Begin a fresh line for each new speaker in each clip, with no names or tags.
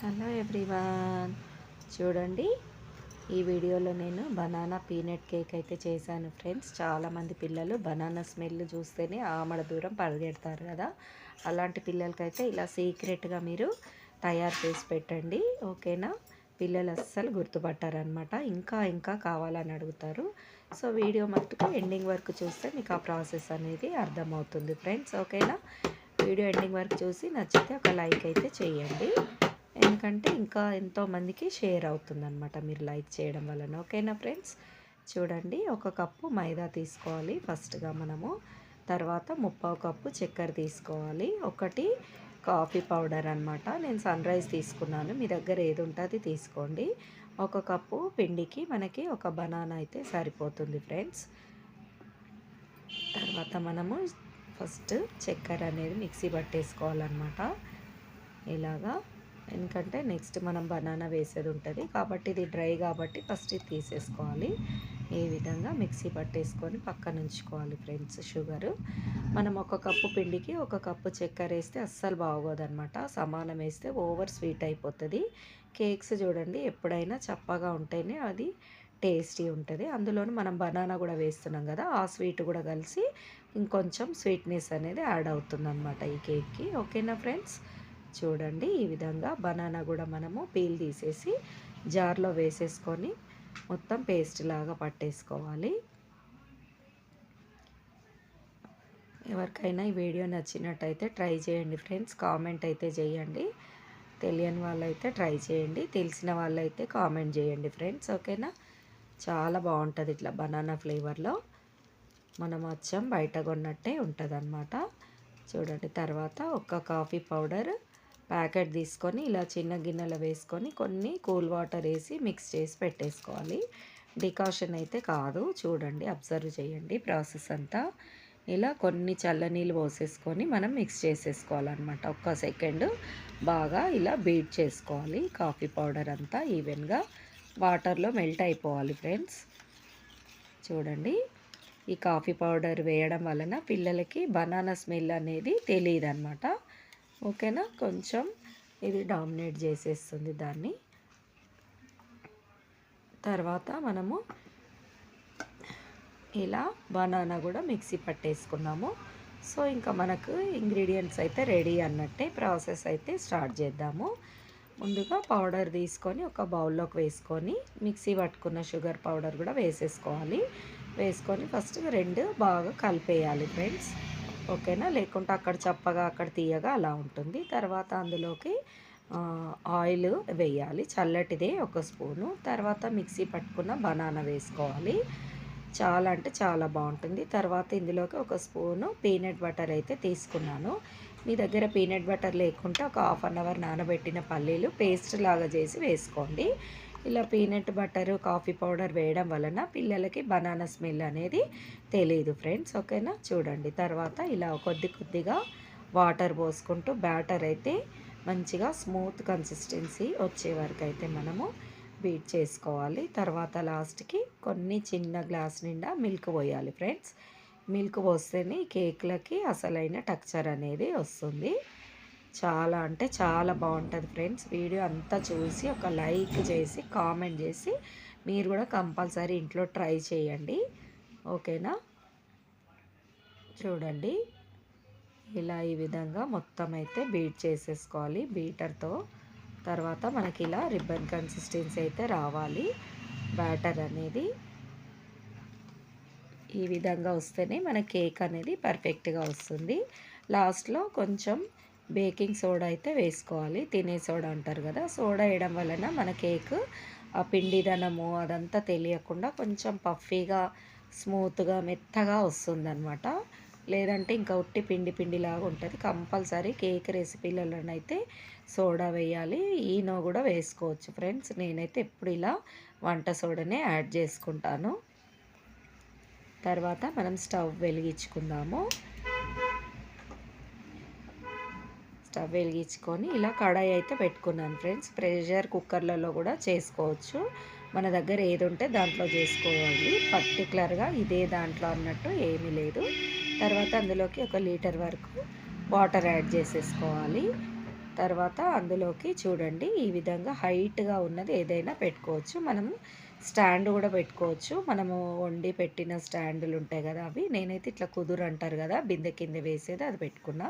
Hello everyone. చూడండి ఈ వీడియోలో నేను బనానా పీనట్ కేక్ అయితే చేశాను ఫ్రెండ్స్. చాలామంది పిల్లలు బనానా స్మెల్ చూస్తేనే ఆమడ దూరం పరిగెడతారు కదా. అలాంటి పిల్లలకైతే ఇలా సీక్రెట్గా మీరు తయారు చేసి పెట్టండి ఓకేనా? పిల్లలు అస్సలు గుర్తుపట్టారనమాట ఇంకా ఇంకా కావాలని అడుగుతారు. సో వీడియో మట్టుకు ఎండింగ్ వరకు చూస్తే మీకు ఆ ప్రాసెస్ అనేది అర్థమవుతుంది ఫ్రెండ్స్ ఓకేనా? వీడియో ఎండింగ్ వరకు చూసి నచ్చితే ఒక లైక్ అయితే చేయండి. ఎందుకంటే ఇంకా ఎంతోమందికి షేర్ అవుతుందన్నమాట మీరు లైక్ చేయడం వలన. ఓకేనా ఫ్రెండ్స్? చూడండి ఒక కప్పు మైదా తీసుకోవాలి ఫస్ట్గా మనము. తర్వాత ముప్పావు కప్పు చక్కెర తీసుకోవాలి. ఒకటి కాఫీ పౌడర్ అనమాట నేను సన్ రైజ్ తీసుకున్నాను. మీ దగ్గర ఏది ఉంటే అది తీసుకోండి. ఒక కప్పు పిండికి మనకి ఒక బనానా అయితే సరిపోతుంది ఫ్రెండ్స్. తర్వాత మనము ఫస్ట్ చక్కెర అనేది మిక్సీ పట్టేసుకోవాలన్నమాట. ఇలాగా ఎందుకంటే నెక్స్ట్ మనం బనానా వేసేది ఉంటుంది. కాబట్టి ఇది డ్రై కాబట్టి ఫస్ట్ ఇది తీసేసుకోవాలి. ఈ విధంగా మిక్సీ పట్టేసుకొని పక్కన ఉంచుకోవాలి ఫ్రెండ్స్ షుగరు. మనం ఒక కప్పు పిండికి ఒక కప్పు చక్కెర వేస్తే అస్సలు బాగోదన్నమాట. సమానం వేస్తే ఓవర్ స్వీట్ అయిపోతుంది. కేక్స్ చూడండి ఎప్పుడైనా చప్పగా ఉంటేనే అది టేస్టీ ఉంటుంది. అందులోనూ మనం బనానా కూడా వేస్తున్నాం కదా ఆ స్వీట్ కూడా కలిసి ఇంకొంచెం స్వీట్నెస్ అనేది యాడ్ అవుతుందనమాట ఈ కేక్కి. ఓకేనా ఫ్రెండ్స్? చూడండి ఈ విధంగా బనానా కూడా మనము పీల్ తీసేసి జార్లో వేసేసుకొని మొత్తం పేస్ట్ లాగా పట్టేసుకోవాలి. ఎవరికైనా ఈ వీడియో నచ్చినట్టయితే ట్రై చేయండి ఫ్రెండ్స్ కామెంట్ అయితే చేయండి. తెలియని వాళ్ళైతే ట్రై చేయండి తెలిసిన వాళ్ళైతే కామెంట్ చేయండి ఫ్రెండ్స్ ఓకేనా? చాలా బాగుంటుంది ఇట్లా బనానా ఫ్లేవర్లో. మనం అచ్చం బయట కొన్నట్టే ఉంటుంది చూడండి తర్వాత ఒక కాఫీ పౌడర్ ప్యాకెట్ తీసుకొని ఇలా చిన్న గిన్నెలో వేసుకొని కొన్ని కూల్ వాటర్ వేసి మిక్స్ చేసి పెట్టేసుకోవాలి. డికాషన్ అయితే కాదు. చూడండి అబ్జర్వ్ చేయండి ప్రాసెస్ అంతా. ఇలా కొన్ని చల్లనీళ్ళు పోసేసుకొని మనం మిక్స్ చేసేసుకోవాలన్నమాట. ఒక్క సెకండ్ బాగా ఇలా బీట్ చేసుకోవాలి. కాఫీ పౌడర్ అంతా ఈవెన్గా వాటర్లో మెల్ట్ అయిపోవాలి ఫ్రెండ్స్. చూడండి ఈ కాఫీ పౌడర్ వేయడం వలన పిల్లలకి బనానా స్మెల్ అనేది తెలియదు అనమాట ఓకేనా? కొంచెం ఇది డామినేట్ చేసేస్తుంది దాన్ని. తర్వాత మనము ఇలా బనానా కూడా మిక్సీ పట్టేసుకున్నాము. సో ఇంకా మనకు ఇంగ్రీడియంట్స్ అయితే రెడీ అన్నట్టే ప్రాసెస్ అయితే స్టార్ట్ చేద్దాము. ముందుగా పౌడర్ తీసుకొని ఒక బౌల్లోకి వేసుకొని మిక్సీ పట్టుకున్న షుగర్ పౌడర్ కూడా వేసేసుకోవాలి. వేసుకొని ఫస్ట్ రెండు బాగా కలిపేయాలి ఫ్రెండ్స్. ఓకేనా? లేకుంటే అక్కడ చప్పగా అక్కడ తీయగా అలా ఉంటుంది. తర్వాత అందులోకి ఆయిల్ వేయాలి. చల్లటిదే ఒక స్పూను. తర్వాత మిక్సీ పట్టుకున్న బనానా వేసుకోవాలి. చాలా అంటే చాలా బాగుంటుంది. తర్వాత ఇందులోకి ఒక స్పూను పీనట్ బటర్ అయితే తీసుకున్నాను. మీ దగ్గర పీనట్ బటర్ లేకుంటే ఒక హాఫ్ అన్ అవర్ నానబెట్టిన పల్లీలు పేస్ట్ లాగా చేసి వేసుకోండి. ఇలా పీనట్ బటరు కాఫీ పౌడర్ వేయడం వలన పిల్లలకి బనానా స్మెల్ అనేది తెలియదు ఫ్రెండ్స్ ఓకేనా? చూడండి తర్వాత ఇలా కొద్ది కొద్దిగా వాటర్ పోసుకుంటూ బ్యాటర్ అయితే మంచిగా స్మూత్ కన్సిస్టెన్సీ వచ్చే వరకు అయితే మనము బీట్ చేసుకోవాలి. తర్వాత లాస్ట్కి కొన్ని చిన్న గ్లాస్ నిండా మిల్క్ పోయాలి ఫ్రెండ్స్. మిల్క్ పోస్తేనే కేక్లకి అసలైన టక్చర్ అనేది వస్తుంది. చాలా అంటే చాలా బాగుంటుంది ఫ్రెండ్స్. వీడియో అంతా చూసి ఒక లైక్ చేసి కామెంట్ చేసి మీరు కూడా కంపల్సరీ ఇంట్లో ట్రై చేయండి. ఓకేనా? చూడండి. ఇలా ఈ విధంగా మొత్తం అయితే బీట్ చేసేసుకోవాలి బీటర్తో. తర్వాత మనకి ఇలా రిబ్బన్ కన్సిస్టెన్సీ అయితే రావాలి బ్యాటర్ అనేది. ఈ విధంగా వస్తేనే మన కేక్ అనేది పర్ఫెక్ట్గా వస్తుంది. లాస్ట్లో కొంచెం బేకింగ్ సోడా అయితే వేసుకోవాలి. తినే సోడా అంటారు కదా సోడా వేయడం వలన మన కేక్ ఆ పిండిదనము అదంతా తెలియకుండా కొంచెం పఫీగా స్మూత్గా మెత్తగా వస్తుందన్నమాట. లేదంటే ఇంకా ఉట్టి పిండి పిండిలాగా ఉంటుంది. కంపల్సరీ కేక్ రెసిపీలలోనైతే సోడా వేయాలి. ఈనో కూడా వేసుకోవచ్చు ఫ్రెండ్స్. నేనైతే ఎప్పుడు ఇలా వంట సోడానే యాడ్ చేసుకుంటాను. తర్వాత మనం స్టవ్ వెలిగించుకుందాము. స్టవ్ వెలిగించుకొని ఇలా కడాయి అయితే పెట్టుకున్నాను ఫ్రెండ్స్. ప్రెషర్ కుక్కర్లలో కూడా చేసుకోవచ్చు. మన దగ్గర ఏది ఉంటే దాంట్లో చేసుకోవాలి. పర్టికులర్గా ఇదే దాంట్లో అన్నట్టు ఏమీ లేదు. తర్వాత అందులోకి ఒక లీటర్ వరకు వాటర్ యాడ్ చేసేసుకోవాలి. తర్వాత అందులోకి చూడండి ఈ విధంగా హైట్గా ఉన్నది ఏదైనా పెట్టుకోవచ్చు. మనము స్టాండ్ కూడా పెట్టుకోవచ్చు. మనము వండి పెట్టిన స్టాండులు ఉంటాయి కదా అవి. నేనైతే ఇట్లా కుదురు అంటారు కదా బిందె కింద వేసేది అది పెట్టుకున్నా.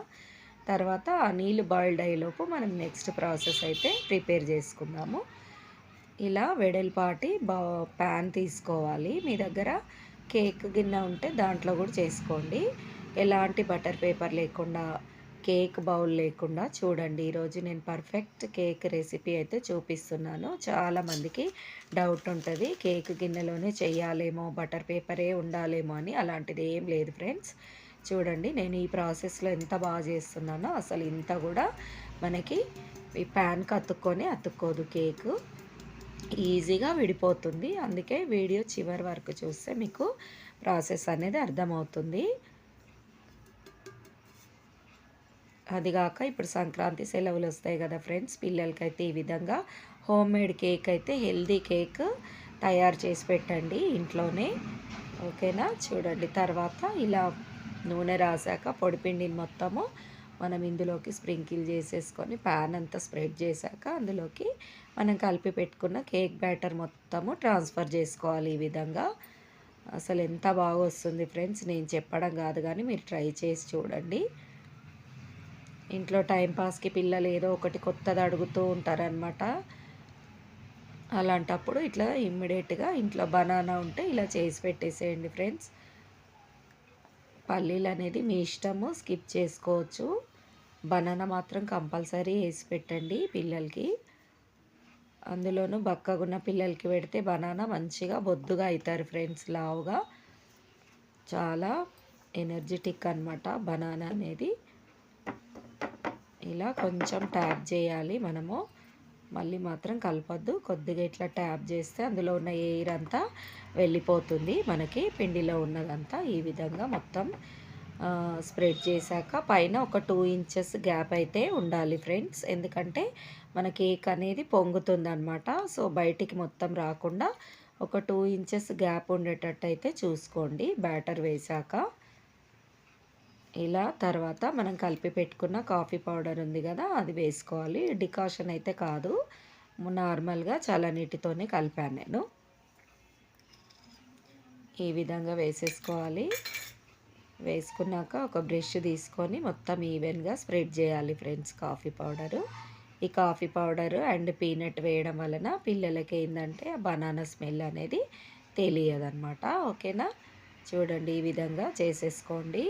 తర్వాత ఆ నీళ్ళు బాయిల్డ్ అయ్యేలోపు మనం నెక్స్ట్ ప్రాసెస్ అయితే ప్రిపేర్ చేసుకుందాము. ఇలా వెడల్పాటి బా ప్యాన్ తీసుకోవాలి. మీ దగ్గర కేక్ గిన్నె ఉంటే దాంట్లో కూడా చేసుకోండి. ఎలాంటి బటర్ పేపర్ లేకుండా కేక్ బౌల్ లేకుండా చూడండి. ఈరోజు నేను పర్ఫెక్ట్ కేక్ రెసిపీ అయితే చూపిస్తున్నాను. చాలామందికి డౌట్ ఉంటుంది కేక్ గిన్నెలోనే చేయాలేమో బటర్ పేపరే ఉండాలేమో అని. అలాంటిది ఏం లేదు ఫ్రెండ్స్. చూడండి నేను ఈ ప్రాసెస్లో ఎంత బాగా చేస్తున్నానో అసలు ఇంత కూడా మనకి ఈ ప్యాన్కి అతుక్కొని అతుక్కోదు కేకు. ఈజీగా విడిపోతుంది. అందుకే వీడియో చివరి వరకు చూస్తే మీకు ప్రాసెస్ అనేది అర్థమవుతుంది. అదిగాక ఇప్పుడు సంక్రాంతి సెలవులు వస్తాయి కదా ఫ్రెండ్స్ పిల్లలకైతే ఈ విధంగా హోమ్ మేడ్ కేక్ అయితే హెల్దీ కేక్ తయారు చేసి పెట్టండి ఇంట్లోనే. ఓకేనా? చూడండి తర్వాత ఇలా నూనె రాసాక పొడిపిండిని మొత్తము మనం ఇందులోకి స్ప్రింకిల్ చేసేసుకొని ప్యాన్ అంతా స్ప్రెడ్ చేశాక అందులోకి మనం కలిపి పెట్టుకున్న కేక్ బ్యాటర్ మొత్తము ట్రాన్స్ఫర్ చేసుకోవాలి ఈ విధంగా. అసలు ఎంత బాగా వస్తుంది ఫ్రెండ్స్ నేను చెప్పడం కాదు కానీ మీరు ట్రై చేసి చూడండి. ఇంట్లో టైంపాస్కి పిల్లలు ఏదో ఒకటి కొత్తది అడుగుతూ ఉంటారనమాట అలాంటప్పుడు ఇట్లా ఇమ్మీడియట్గా ఇంట్లో బనానా ఉంటే ఇలా చేసి పెట్టేసేయండి ఫ్రెండ్స్ పల్లీలు అనేది మీ ఇష్టము స్కిప్ చేసుకోవచ్చు. బనానా మాత్రం కంపల్సరీ వేసి పెట్టండి పిల్లలకి. అందులోనూ బక్కగున్న పిల్లలకి పెడితే బనానా మంచిగా బొద్దుగా అవుతారు ఫ్రెండ్స్ లావుగా. చాలా ఎనర్జెటిక్ అనమాట బనానా అనేది. ఇలా కొంచెం ట్యాప్ చేయాలి మనము. మళ్ళీ మాత్రం కలపద్దు. కొద్దిగా ఇట్లా ట్యాప్ చేస్తే అందులో ఉన్న ఎయిర్ అంతా వెళ్ళిపోతుంది మనకి. పిండిలో ఉన్నదంతా ఈ విధంగా మొత్తం స్ప్రెడ్ చేశాక పైన ఒక టూ ఇంచెస్ గ్యాప్ అయితే ఉండాలి ఫ్రెండ్స్. ఎందుకంటే మన కేక్ అనేది పొంగుతుంది అనమాట సో బయటికి మొత్తం రాకుండా ఒక టూ ఇంచెస్ గ్యాప్ ఉండేటట్టు అయితే చూసుకోండి. బ్యాటర్ వేశాక. ఇలా తర్వాత మనం కలిపి పెట్టుకున్న కాఫీ పౌడర్ ఉంది కదా అది వేసుకోవాలి. డికాషన్ అయితే కాదు. నార్మల్గా చల్లనీటితోనే కలిపాను నేను. ఈ విధంగా వేసేసుకోవాలి. వేసుకున్నాక ఒక బ్రష్ తీసుకొని మొత్తం ఈవెన్గా స్ప్రెడ్ చేయాలి ఫ్రెండ్స్ కాఫీ పౌడరు. ఈ కాఫీ పౌడరు అండ్ పీనట్ వేయడం వలన పిల్లలకి ఏంటంటే బనానా స్మెల్ అనేది తెలియదన్నమాట. ఓకేనా? చూడండి ఈ విధంగా చేసేసుకోండి.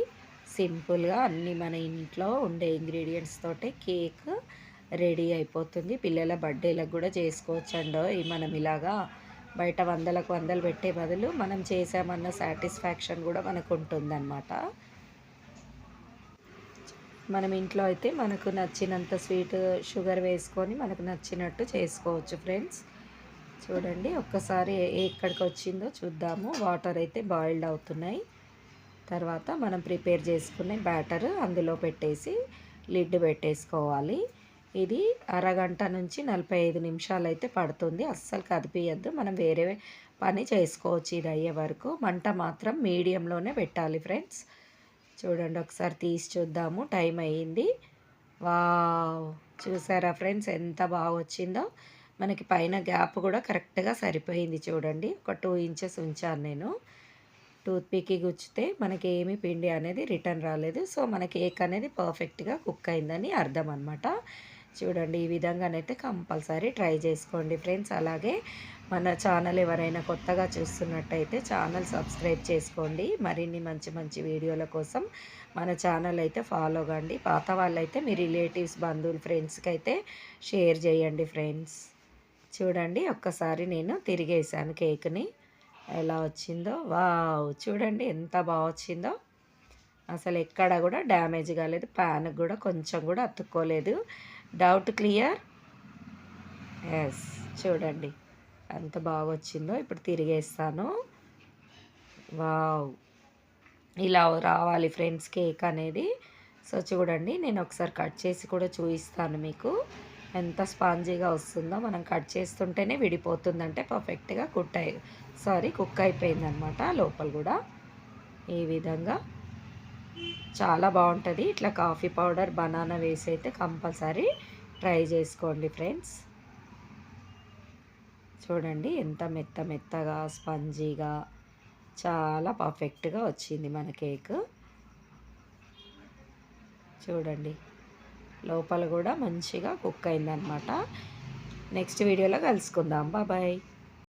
సింపుల్గా అన్నీ మన ఇంట్లో ఉండే ఇంగ్రీడియంట్స్ తోటే కేక్ రెడీ అయిపోతుంది. పిల్లల బర్త్డేలకు కూడా చేసుకోవచ్చండో మనం ఇలాగా బయట వందలకు వందలు పెట్టే బదులు మనం చేసామన్న సాటిస్ఫాక్షన్ కూడా మనకు ఉంటుందన్నమాట మనం ఇంట్లో అయితే మనకు నచ్చినంత స్వీట్ షుగర్ వేసుకొని మనకు నచ్చినట్టు చేసుకోవచ్చు ఫ్రెండ్స్. చూడండి ఒక్కసారి ఎక్కడికి వచ్చిందో చూద్దాము. వాటర్ అయితే బాయిల్డ్ అవుతున్నాయి. తర్వాత మనం ప్రిపేర్ చేసుకునే బ్యాటర్ అందులో పెట్టేసి లిడ్ పెట్టేసుకోవాలి. ఇది అరగంట నుంచి నలభై ఐదు నిమిషాలు అయితే పడుతుంది. అస్సలు కదిపియద్దు. మనం వేరే పని చేసుకోవచ్చు ఇది అయ్యే వరకు. మంట మాత్రం మీడియంలోనే పెట్టాలి ఫ్రెండ్స్. చూడండి ఒకసారి తీసి చూద్దాము. టైం అయ్యింది. వా చూసారా ఫ్రెండ్స్ ఎంత బాగా వచ్చిందో? మనకి పైన గ్యాప్ కూడా కరెక్ట్గా సరిపోయింది చూడండి. ఒక టూ ఇంచెస్ ఉంచాను నేను. టూత్పిక్కి గుచ్చితే మనకి ఏమి పిండి అనేది రిటర్న్ రాలేదు. సో మన కేక్ అనేది పర్ఫెక్ట్గా కుక్ అయిందని అర్థం అనమాట చూడండి ఈ విధంగానైతే కంపల్సరీ ట్రై చేసుకోండి ఫ్రెండ్స్. అలాగే మన ఛానల్ ఎవరైనా కొత్తగా చూస్తున్నట్టయితే ఛానల్ సబ్స్క్రైబ్ చేసుకోండి. మరిన్ని మంచి మంచి వీడియోల కోసం మన ఛానల్ అయితే ఫాలో కండి. పాత వాళ్ళైతే మీ రిలేటివ్స్ బంధువులు ఫ్రెండ్స్కి అయితే షేర్ చేయండి ఫ్రెండ్స్. చూడండి ఒక్కసారి నేను తిరిగేసాను కేక్ని. ఎలా వచ్చిందో? వావ్! చూడండి ఎంత బాగా వచ్చిందో. అసలు ఎక్కడ కూడా డ్యామేజ్ కాలేదు. ప్యాన్కి కూడా కొంచెం కూడా అతుక్కోలేదు. Doubt clear? ఎస్ చూడండి. ఎంత బాగా వచ్చిందో. ఇప్పుడు తిరిగేస్తాను. వావ్! ఇలా రావాలి ఫ్రెండ్స్ కేక్ అనేది. సో చూడండి. నేను ఒకసారి కట్ చేసి కూడా చూపిస్తాను మీకు. ఎంత స్పాంజీగా వస్తుందో మనం కట్ చేస్తుంటేనే విడిపోతుందంటే పర్ఫెక్ట్గా కుట్ అయి సారీ కుక్ అయిపోయిందనమాట లోపల కూడా. ఈ విధంగా. చాలా బాగుంటుంది. ఇట్లా కాఫీ పౌడర్ బనానా వేసి అయితే కంపల్సరీ ట్రై చేసుకోండి ఫ్రెండ్స్. చూడండి ఎంత మెత్త మెత్తగా స్పంజీగా చాలా పర్ఫెక్ట్గా వచ్చింది మన కేక్. చూడండి. లోపల కూడా మంచిగా కుక్ అయిందనమాట నెక్స్ట్ వీడియోలో కలుసుకుందాం. బాబాయ్